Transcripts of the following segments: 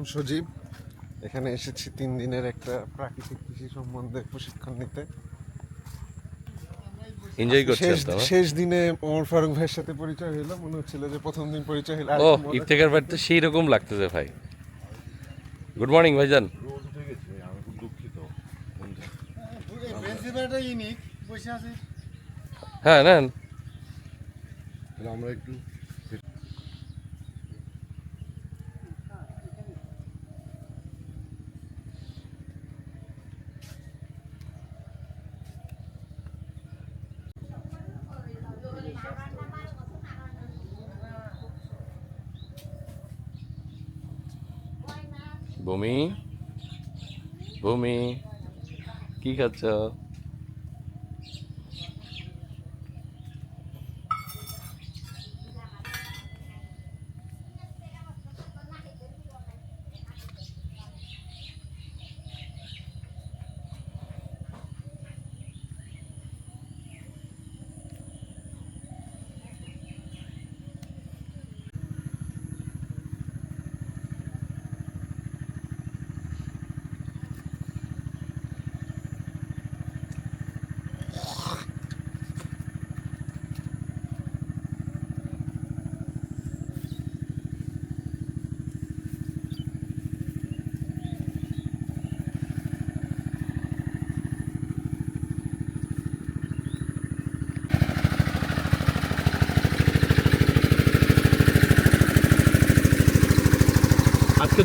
নাম সজীব। এখানে এসেছি তিন দিনের একটা প্রাকৃতিক কৃষি সম্বন্ধে প্রশিক্ষণ নিতে। এনজয় করছেন শেষ তো শেষ দিনে ওমর ফারুক ভাইয়ের সাথে পরিচয় হলো। মনে হচ্ছিল যে প্রথম দিন পরিচয় হলো ও মজা ইফতেকার বাড়িতে সেই রকম লাগতেছে ভাই। গুড মর্নিং ভাইজান। হ্যাঁ নেন। আমরা একটু ভূমি ভূমি কি খাচ্ছ?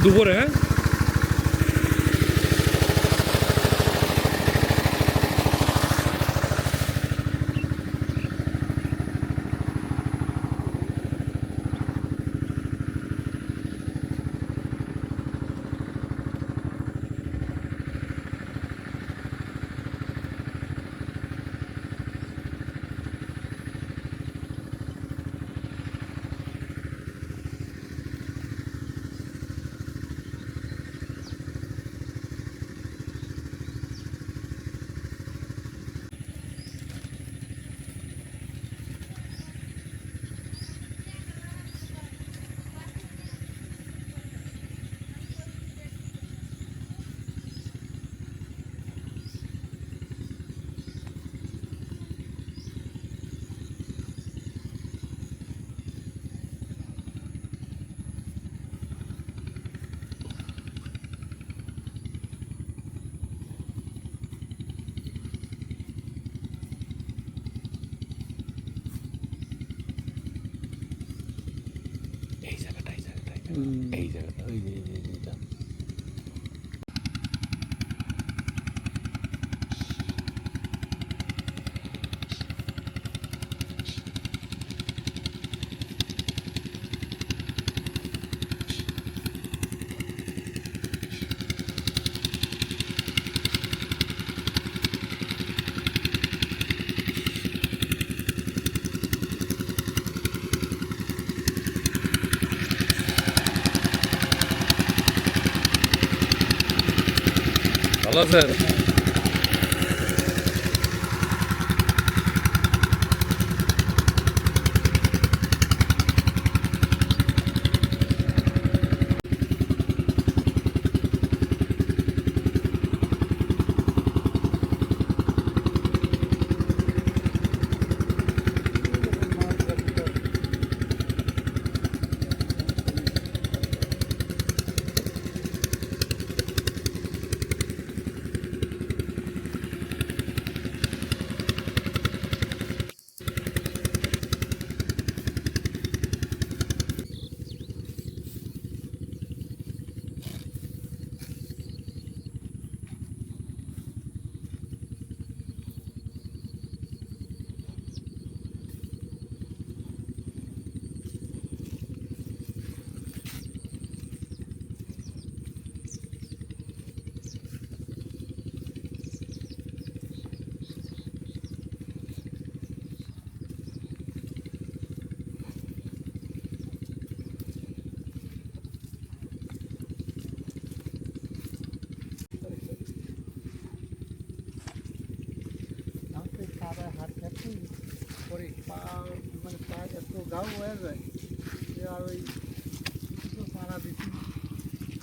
আজকে দুপুরে হ্যাঁ এই জায়গাটা এই জায়গাটা এই জায়গাটা, এই ভালো আছেন আবার হাত ঘাটতি পরে পা মানে পা এত গাও হয়ে যায় যে আর ওই কিছু পাড়া দিচ্ছি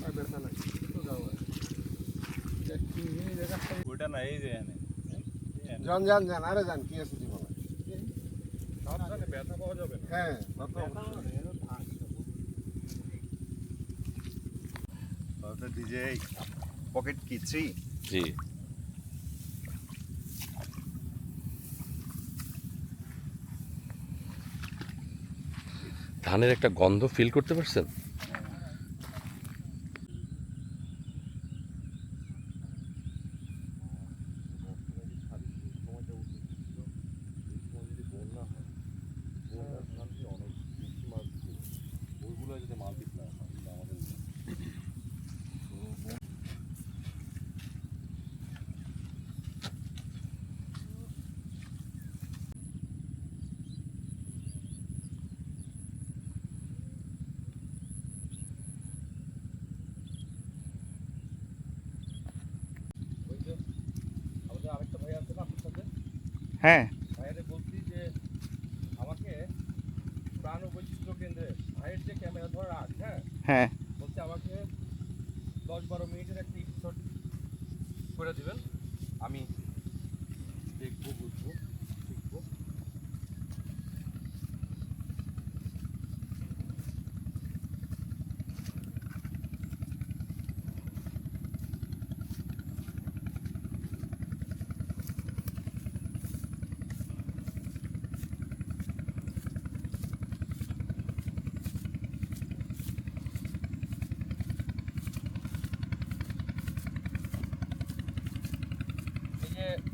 আর ব্যথা লাগে। তো গাও হয় ওটা নাই যে হ্যাঁ। যান যান যান আরে যান কি আছে জীবনে? ব্যথা পাওয়া যাবে হ্যাঁ ডিজে পকেট কি জি। ধানের একটা গন্ধ ফিল করতে পারছেন সময়টা উচিত ছিল এই সময় যদি বন্যা হয় বন্যার শান্তি অনেক বেশি মাছ ছিল ওইগুলো যদি মাল্টিপ্লাই হয় তাহলে আমাদের আমাদের আরেকটা ভাই আছে না আপনার সাথে হ্যাঁ ভাইয়ারে বলছি যে আমাকে প্রাণ ও বৈচিত্র্য কেন্দ্রে ভাইয়ের যে ক্যামেরা ধরে রাখ হ্যাঁ হ্যাঁ বলছে আমাকে দশ বারো মিনিটের একটা এপিসোড করে দিবেন আমি দেখব বুঝব শিখব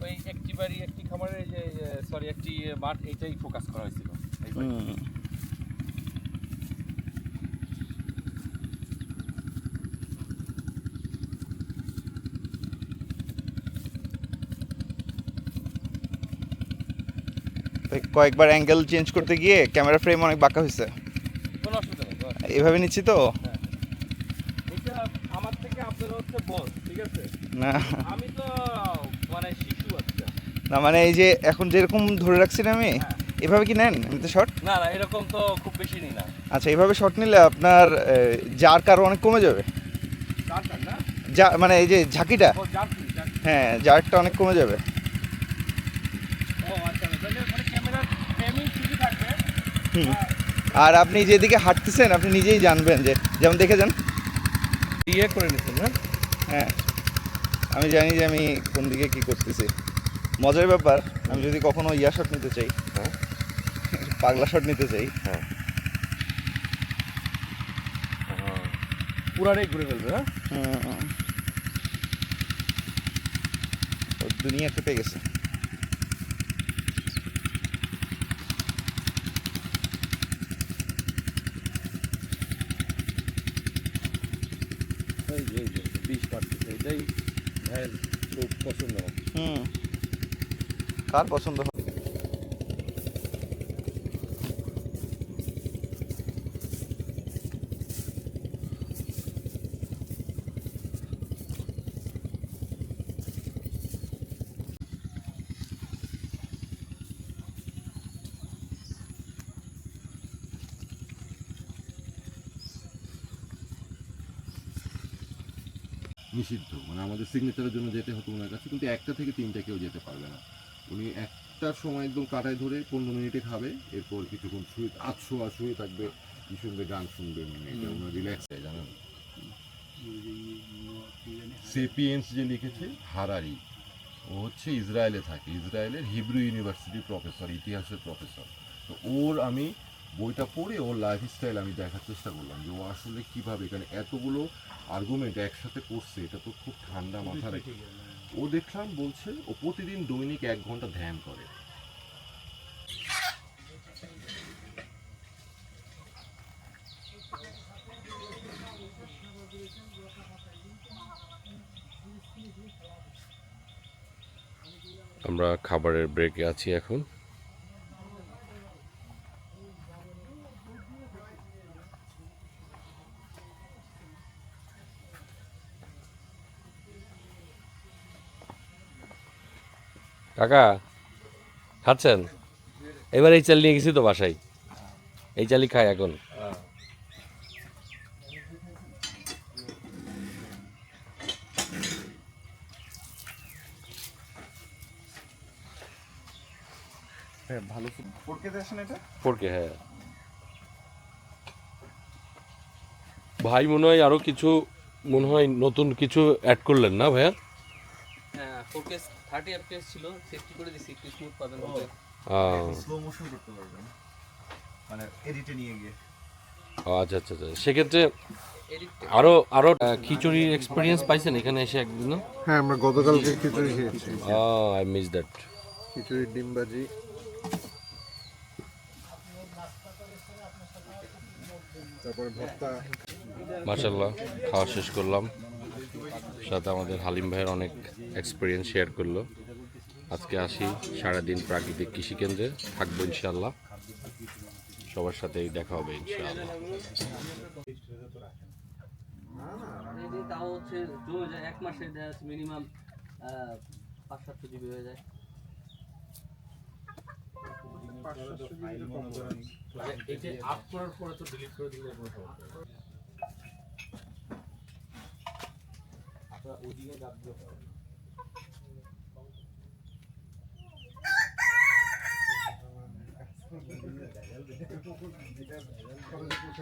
এই যে ওই একটি খামারের যে সরি একটি মাঠ এইটাই ফোকাস করা হয়েছিল এই কয়েকবার অ্যাঙ্গেল চেঞ্জ করতে গিয়ে ক্যামেরা ফ্রেম অনেক বাঁকা হয়েছে। কোনো অসুবিধা এভাবে নিচ্ছি তো? এটা আমার থেকে আপনার হচ্ছে বস ঠিক আছে? না। আমি তো না মানে এই যে এখন যেরকম ধরে রাখছি না আমি হ্যাঁ। এভাবে কি নেন এমনিতে শর্ট না না এরকম তো খুব বেশি নেই না। আচ্ছা এভাবে শর্ট নিলে আপনার যার কারও অনেক কমে যাবে? যা মানে এই যে ঝাঁকিটা? হ্যাঁ জারটা অনেক কমে যাবে। ও আচ্ছা মানে। আর আপনি যেদিকে হাঁটতেছেন আপনি নিজেই জানবেন যে যেমন দেখে যান। ইয়ে করে নিছেন না হ্যাঁ। আমি জানি যে আমি কোন দিকে কি করতেছি। মজার ব্যাপার আমি যদি কখনো ইয়া শট নিতে চাই হ্যাঁ। পাগলা শট নিতে চাই। হ্যাঁ। পুরাটাই ঘুরে ফেলবে হ্যাঁ? দুনিয়া কেটে গেছে। এই যে বিষ কাটতেছে এটাই খুব পছন্দ হুম। কার পছন্দ হবে? নিষিদ্ধ মানে আমাদের সিগনেচারের জন্য যেতে হতো ওনার কাছে, কিন্তু একটা থেকে তিনটা কেউ যেতে পারবে না। উনি একটার সময় একদম কাটায় ধরে পনেরো মিনিটে খাবে এরপর কিছুক্ষণ শুয়ে আর শুয়ে থাকবে। কি শুনবে গান শুনবে মানে এটা ওনার রিল্যাক্স হয় জানেন? সেপিয়েন্স যে লিখেছে হারারি ও হচ্ছে ইসরায়েলে থাকে ইসরায়েলের হিব্রু ইউনিভার্সিটির প্রফেসর ইতিহাসের প্রফেসর। তো ওর আমি বইটা পড়ে ওর লাইফ স্টাইল আমি দেখার চেষ্টা করলাম যে ও আসলে কীভাবে এখানে এতগুলো আর্গুমেন্ট একসাথে করছে এটা তো খুব ঠান্ডা মাথা রেখে ও দেখলাম বলছে ও প্রতিদিন দৈনিক এক ঘণ্টা ধ্যান করে। আমরা খাবারের ব্রেকে আছি এখন। কাকা খাচ্ছেন? এবার এই চাল নিয়ে গেছি তো বাসায়। এই চালই খাই এখন। হ্যাঁ, হ্যাঁ। ভাই মনে হয় আরও কিছু মনে হয় নতুন কিছু অ্যাড করলেন না ভাইয়া? হ্যাঁ থার্টি এফপিএস ছিল সেফটি করে দিছি একটু স্মুথ পাবেন স্লো মোশন করতে পারবেন। মানে এডিটে নিয়ে গিয়ে। আচ্ছা আচ্ছা আচ্ছা। সেক্ষেত্রে এডিট আরও আরও খিচুড়ির এক্সপিরিয়েন্স পাইছেন এখানে এসে একদিন হ্যাঁ আমরা গতকালকে খিচুড়ি খেয়েছি। আই মিস দ্যাট খিচুড়ির ডিমবাজি তারপরে ভর্তা। মার্শাল্লাহ খাওয়া শেষ করলাম। সাথে আমাদের হালিম ভাইয়ের অনেক এক্সপিরিয়েন্স শেয়ার করল। আজকে আসি সারাদিন প্রাকৃতিক কৃষি কেন্দ্রে থাকব ইনশাল্লাহ সবার সাথেই দেখা হবে ইনশাআল্লাহ। তাও হচ্ছে জমে যায় এক মাসে মিনিমাম পাঁচ সাতশো জিবি হয়ে যায়। এই যে আপ করার পরে তো ডিলিট করে দিলে সমস্যা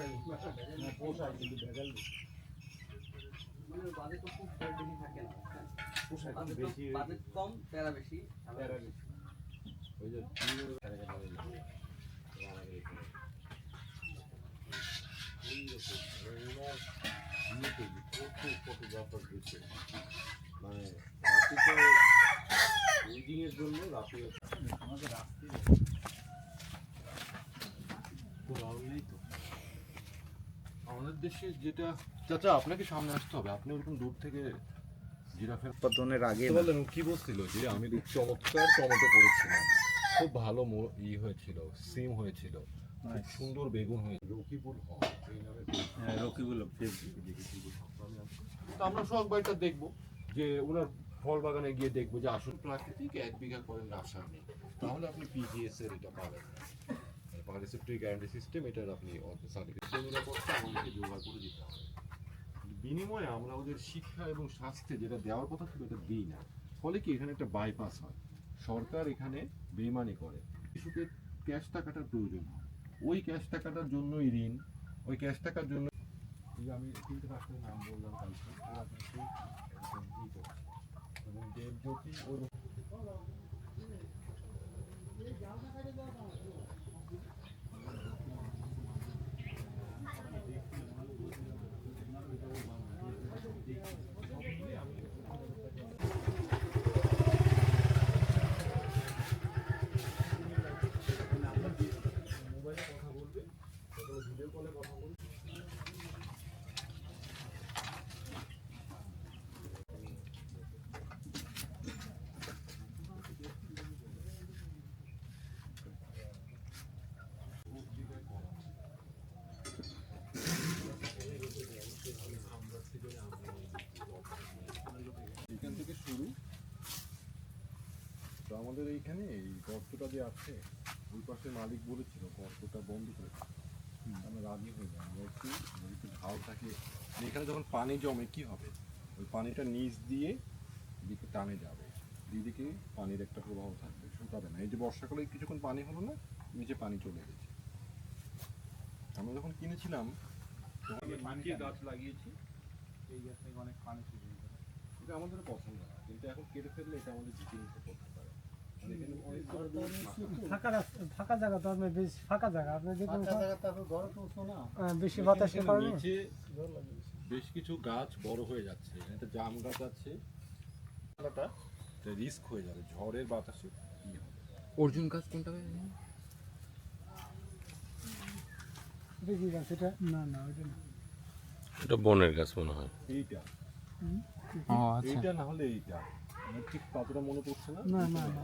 নেই। মানে বাজেট তো খুব বেশি থাকে না বাজেট তো- বাজেট কম প্যারা বেশি প্যারা বেশি আমাদের দেশে যেটা চাচা আপনাকে সামনে আসতে হবে। আপনি ওরকম দূর থেকে জিরাফের উৎপাদনের আগে বুঝতে পারলেন কি বলছিল যে আমি খুব চমৎকার টমেটো করেছিলাম খুব ভালো মো- ই হয়েছিল সিম হয়েছিল। খুব সুন্দর বেগুন হয়েছিল রকিবুল হক এই নামে হ্যাঁ, রকিবুল তো আমরা সব বাড়িটা দেখব যে ওনার ফল বাগানে গিয়ে দেখব যে আসল প্রাকৃতিক এক বিঘা করেন রাসায়নিক। তাহলে আপনি পিজিএস এর এটা পাবেন। পার্টিসিপেটরি গ্যারান্টি সিস্টেম এটার আপনি সার্টিফিকেট নিরাপত্তা আমাদেরকে ব্যবহার করে দিতে হবে। বিনিময়ে আমরা ওদের শিক্ষা এবং স্বাস্থ্যে যেটা দেওয়ার কথা ছিল এটা দিই না। ফলে কি এখানে একটা বাইপাস হয়। সরকার এখানে বেমানি করে। কৃষকের ক্যাশ টাকাটার প্রয়োজন হয়। ওই ক্যাশ টাকাটার জন্যই ঋণ, ওই ক্যাশ টাকার জন্য আমি তিনটে নাম বললাম কালকে ওরা কিন্তু। এবং দেবজ্যোতি ওর আমাদের এইখানে এই গর্তটা যে আছে ওই পাশে মালিক বলেছিল গর্তটা বন্ধ করে। আমরা রাজি হয়ে যাই আমরা একটু নদীতে ঢাল থাকে। এখানে যখন পানি জমে কি হবে? ওই পানিটা নিচ দিয়ে দিকে টানে যাবে। দিদিকে পানির একটা প্রবাহ থাকবে শুকাবে না। এই যে বর্ষাকালে কিছুক্ষণ পানি হলো না নিচে পানি চলে গেছে। আমরা যখন কিনেছিলাম গাছ লাগিয়েছি এই গাছ থেকে অনেক পানি চলে এটা আমাদের পছন্দ না। কিন্তু এখন কেটে ফেললে এটা আমাদের ঝুঁকি নিতে পারে ফাঁকা ফাঁকা জায়গা তো আপনি বেশ ফাঁকা জায়গা। আপনি দেখুন হ্যাঁ, বেশি বাতাসের কারণে বেশ কিছু গাছ বড় হয়ে যাচ্ছে। জাম গাছ আছে। রিস্ক হয়ে যাবে ঝড়ের বাতাসে। অর্জুন গাছ কোনটা দেখি গাছ এটা? না না ওইটা না। এটা বনের গাছ মনে হয়। এইটা। আচ্ছা এইটা না হলে এইটা। ঠিক কতটা মনে পড়ছে না। না না না।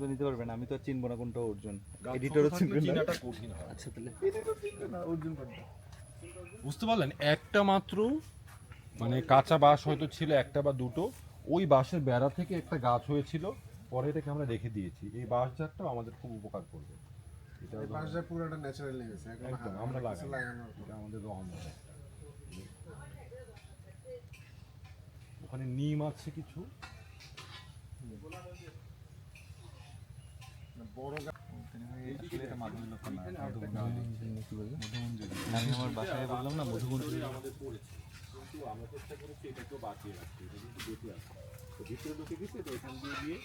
তো নিতে পারবেন আমি তো আর চিনবো না কোনটা অর্জুন। এডিটরও চিনবেন না। চেনাটা কঠিন হয়। আচ্ছা তাহলে। অর্জুন পাখি বুঝতে পারলেন একটা মাত্র মানে কাঁচা বাঁশ হয়তো ছিল একটা বা দুটো। ওই বাঁশের বেড়া থেকে একটা গাছ হয়েছিল পরে এটাকে আমরা রেখে দিয়েছি। এই বাঁশ জাতটাও আমাদের খুব উপকার করবে। এটা পাশটা পুরোটা ন্যাচারালি গেছে এখন একদম, আমরা লাগাই। এটা আমাদের রহমত ওখানে নিম আছে কিছু। আমি আমার বাসায় বললাম না মধুকুঞ্জ আমাদের পড়েছে কিন্তু আমরা চেষ্টা করেছি এটাকেও বাঁচিয়ে রাখতে এটা কিন্তু বেঁচে আছে তো ভিতরে ঢুকে গেছে তো এখান দিয়ে দিয়ে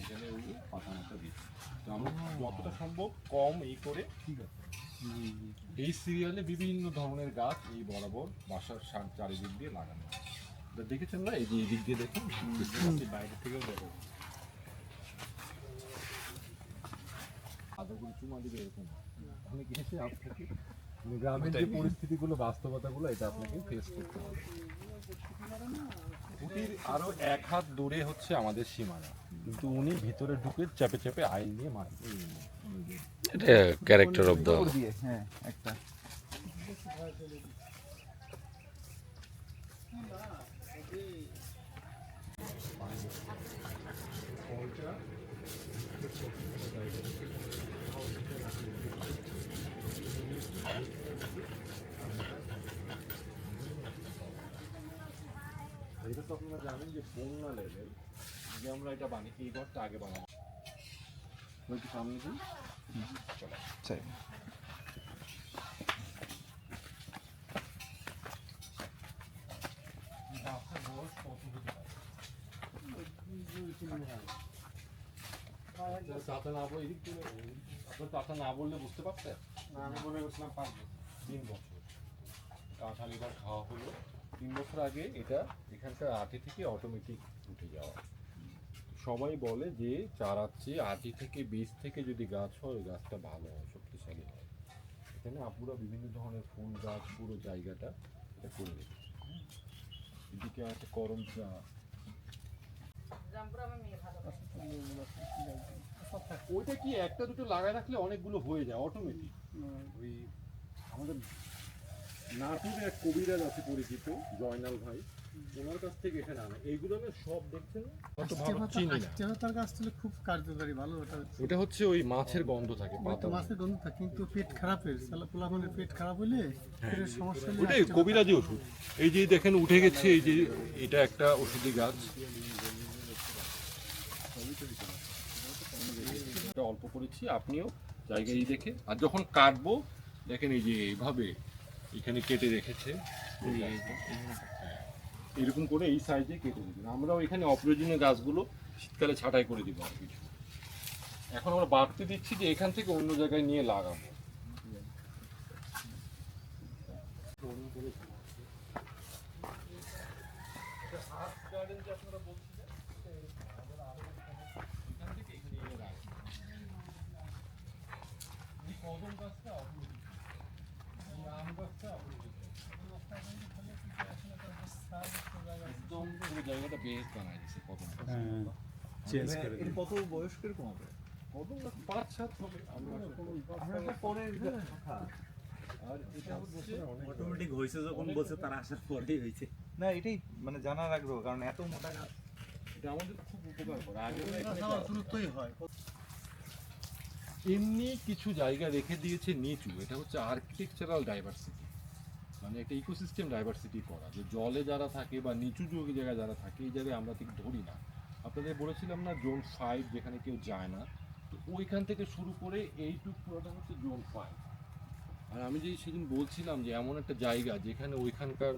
এখানে ওই পাতা মাথা দিচ্ছি তো আমরা যতটা সম্ভব কম এই করে। ঠিক আছে। এই সিরিয়ালে বিভিন্ন ধরনের গাছ এই বরাবর বাসার সার- চারিদিক দিয়ে লাগানো আছে। দেখেছেন না? এই যে দিয়ে দেখুন বাইরে থেকেও দেখো আদাগুলো চুমা দিবে এরকম? অনেক এসে আপনাকে। গ্রামের যে পরিস্থিতিগুলো বাস্তবতাগুলো এটা আপনাকে ফেস করতে হবে। খুঁটির আরও এক হাত দূরে হচ্ছে আমাদের সীমানা। কিন্তু উনি ভিতরে ঢুকে চেপে চেপে আইল নিয়ে মার এটা ক্যারেক্টার অফ দ্য দিয়ে হ্যাঁ একটা এটা তো আপনারা জানেন যে বন্যা লেভেল যে আমরা এটা বানিয়ে এই ঘরটা আগে বানাবো। একটু সামনে দিন। চাই চাচা না বলে এদিক আপনার চাচা না বললে বুঝতে পারতেন? আমি মনে করছিলাম পাঁচ বছর তিন বছর। কাঁঠাল এবার খাওয়া হলো। তিন বছর আগে এটা এখানকার আটি থেকে অটোমেটিক উঠে যাওয়া। সবাই বলে যে চারার চেয়ে আটি থেকে বীজ থেকে যদি গাছ হয় ওই গাছটা ভালো হয় শক্তিশালী হয়। এখানে আপুরা বিভিন্ন ধরনের ফুল গাছ পুরো জায়গাটা এটা করে রেখেছে। এদিকে আছে করম চা। ওইটা কি একটা দুটো লাগায় রাখলে অনেকগুলো হয়ে যায় অটোমেটিক ওই আমাদের নাটোরে এক কবিরাজ আছে পরিচিত জয়নাল ভাই। ওনার কাছ থেকে এখানে আনা এইগুলো না সব দেখছেন অত ভালো চিনি না। গাছ তুলে খুব কার্যকারী ভালো ওটা ওটা হচ্ছে ওই মাছের গন্ধ থাকে মাছের গন্ধ থাকে কিন্তু পেট খারাপের সালা পেট খারাপ হলে পেটের সমস্যা হলে ওটাই কবিরাজি ওষুধ। এই যে দেখেন উঠে গেছে এই যে এটা একটা ওষুধি গাছ। অল্প করেছি আপনিও জায়গায় দেখে। আর যখন কাটবো দেখেন এই যে এইভাবে এখানে কেটে রেখেছে। এরকম করে এই সাইজে কেটে দেবেন আমরাও এখানে অপ্রয়োজনীয় গাছগুলো শীতকালে ছাঁটাই করে দিব এখন আমরা বাড়তে দিচ্ছি যে এখান থেকে অন্য জায়গায় নিয়ে লাগাবো একদম পুরো জায়গাটা বেশ বানাই দিচ্ছে কদম চেঞ্জ করে এর কত বয়স কীরকম হবে? কদম পাঁচ সাত হবে? আমরা আমরা পরে আর এটা হচ্ছে অটোমেটিক হয়েছে যখন বলছে তার আসার পরেই হয়েছে। না এটাই মানে জানার আগ্রহ কারণ এত মোটা গাছ। এটা আমাদের খুব উপকার করে। আগে হয়। এমনি কিছু জায়গা রেখে দিয়েছে নিচু। এটা হচ্ছে আর্কিটেকচারাল ডাইভার্সিটি মানে একটা ইকোসিস্টেম ডাইভার্সিটি করা যে জলে যারা থাকে বা নিচু যোগী জায়গায় যারা থাকে এই জায়গায় আমরা ঠিক ধরি না। আপনাদের বলেছিলাম না জোন ফাইভ যেখানে কেউ যায় না তো ওইখান থেকে শুরু করে এইটুক পুরোটা হচ্ছে জোন ফাইভ। আর আমি যে সেদিন বলছিলাম যে এমন একটা জায়গা যেখানে ওইখানকার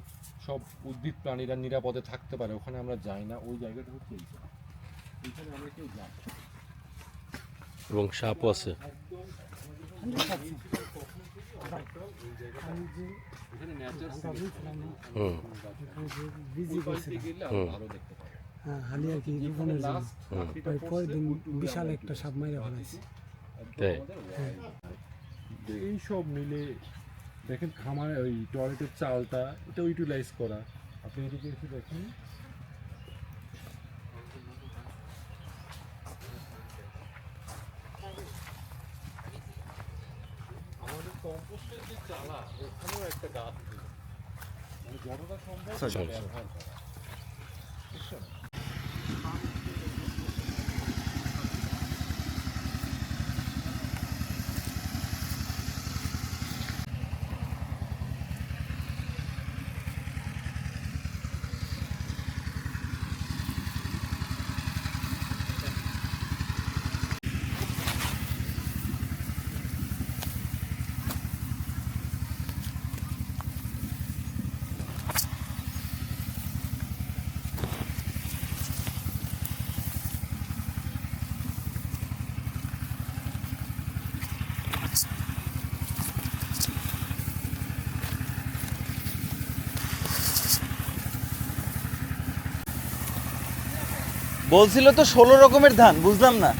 সব উদ্ভিদ প্রাণীরা নিরাপদে থাকতে পারে ওখানে আমরা যাই না ওই জায়গাটা হচ্ছে এইটা এইখানে আমরা কেউ যাই এবং সাপও আছে। গেলে আরও কি এখানে last হুম। 30টা ওই পরের দিন বিশাল একটা সাপ মাইরা ফেলাইছে। এই সব মিলে দেখেন খামার ওই টয়লেটের চালটা, এটা ইউটিলাইজ করা আপনি এদিকে এসে দেখুন আমাদের কম্পোস্টের যে চালা ওখানেও একটা গাছ ছিল মানে যতটা সম্ভব বলছিল তো ষোলো রকমের ধান বুঝলাম না।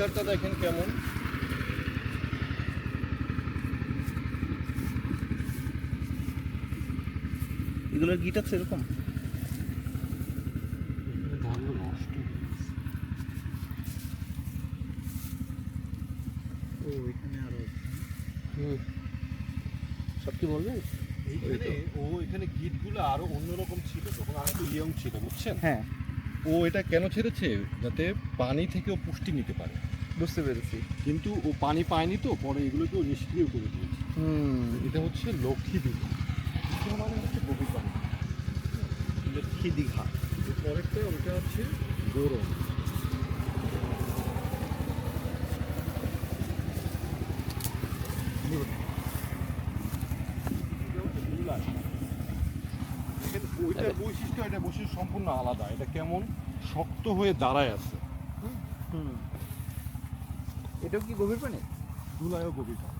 দীঘারটা দেখেন কেমন। এগুলোর গিটার সেরকম সব কি বলবেন? এইখানে ও এখানে গিটগুলো আরও অন্যরকম ছিল তখন আর একটু ইয়ং ছিল বুঝছেন? হ্যাঁ। ও এটা কেন ছেড়েছে? যাতে পানি থেকেও পুষ্টি নিতে পারে। বুঝতে পেরেছি। কিন্তু ও পানি পায়নি তো পরে এগুলোকে ও নিষ্ক্রিয় করে দিয়েছে। হুম। এটা হচ্ছে লক্ষ্মী দীঘা। মানে হচ্ছে গভীর পানি লক্ষ্মী দীঘা। পরেরটা ওটা হচ্ছে গরম ওইটার বৈশিষ্ট্য এটা বৈশিষ্ট্য সম্পূর্ণ আলাদা। এটা কেমন শক্ত হয়ে দাঁড়ায় আছে। এটাও কি গভীর পানি? ধুলায়ও গভীর পানি।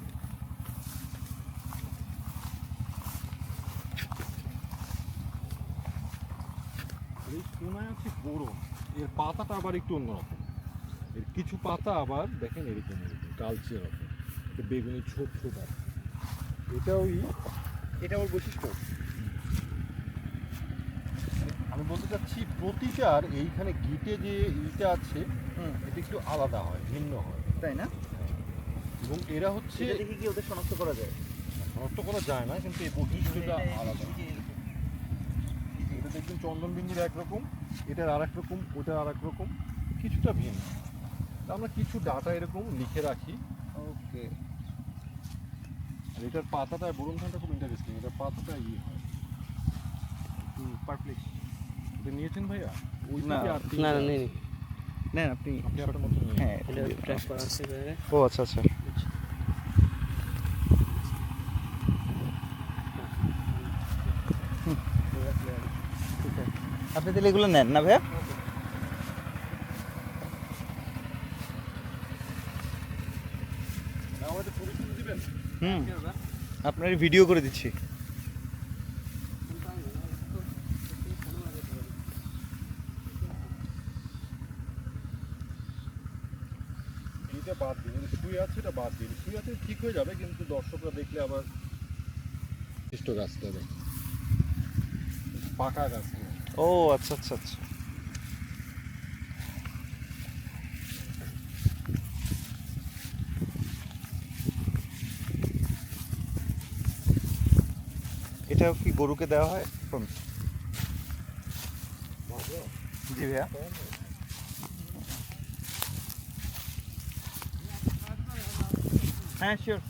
এই কোনায় আছে গরম এর পাতাটা আবার একটু অন্যরকম। এর কিছু পাতা আবার দেখেন এরকম এরকম কালচে রকম। এটা বেগুনি ছোট ছোট আছে এটা ওই এটা ওর বৈশিষ্ট্য। আমি বলতে চাচ্ছি প্রতিটার এইখানে গিটে যে ইটা আছে এটা একটু আলাদা হয় ভিন্ন হয়। তাই না? এবং এরা হচ্ছে এটা দেখে কি ওদের শনাক্ত করা যায়? শনাক্ত করা যায় না কিন্তু এই বৈশিষ্ট্যটা আলাদা। এটা দেখবেন চন্দনবিন্দির একরকম এটার আর এক রকম ওটার আর এক রকম কিছুটা ভিন্ন। তা আমরা কিছু ডাটা এরকম লিখে রাখি। ওকে। আর এটার পাতাটা বরুণ ধানটা খুব ইন্টারেস্টিং এটার পাতাটা ই হয়। পারফেক্ট এটা নিয়েছেন ভাইয়া? ওই না না নেই নেন আপনি। হ্যাঁ এটা ট্র্যাক করা। আছে ও আচ্ছা আচ্ছা। আপনি তাহলে এগুলো নেন না ভাইয়া? না, হুম। আপনার ভিডিও করে দিচ্ছি এটা বাদ দিন এটা শুয়ে আছে এটা বাদ দিন শুয়ে আছে ঠিক হয়ে যাবে কিন্তু দর্শকরা দেখলে আবার বিশিষ্ট গাছটা দেখ পাকা গাছ। ও আচ্ছা আচ্ছা আচ্ছা। এটাও কি গরুকে দেওয়া হয়? এখন জি ভাইয়া। হ্যাঁ শিওর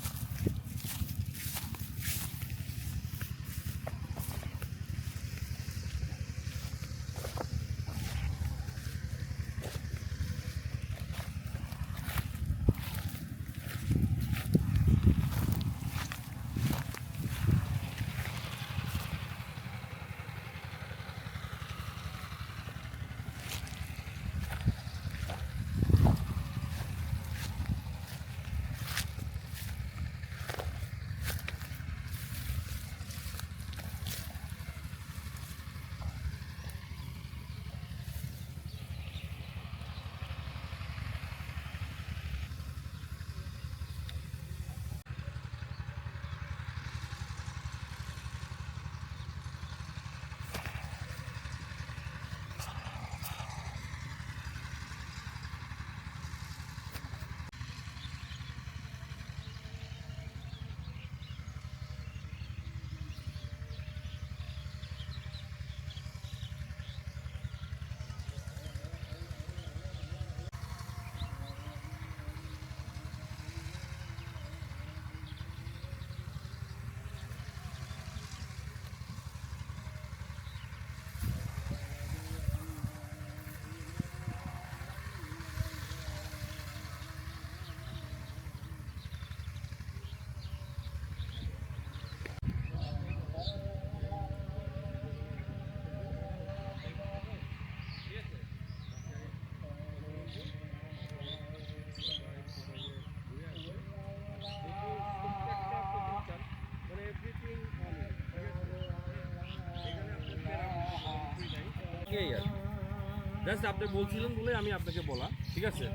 জাস্ট আপনি বলছিলেন বলে আমি আপনাকে বলা ঠিক আছে?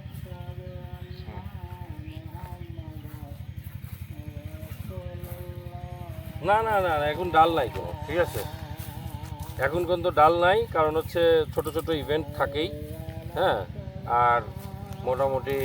না না না না, এখন ডাল নাই কোনো ঠিক আছে? এখন কিন্তু ডাল নাই কারণ হচ্ছে ছোট ছোট ইভেন্ট থাকেই হ্যাঁ? আর মোটামুটি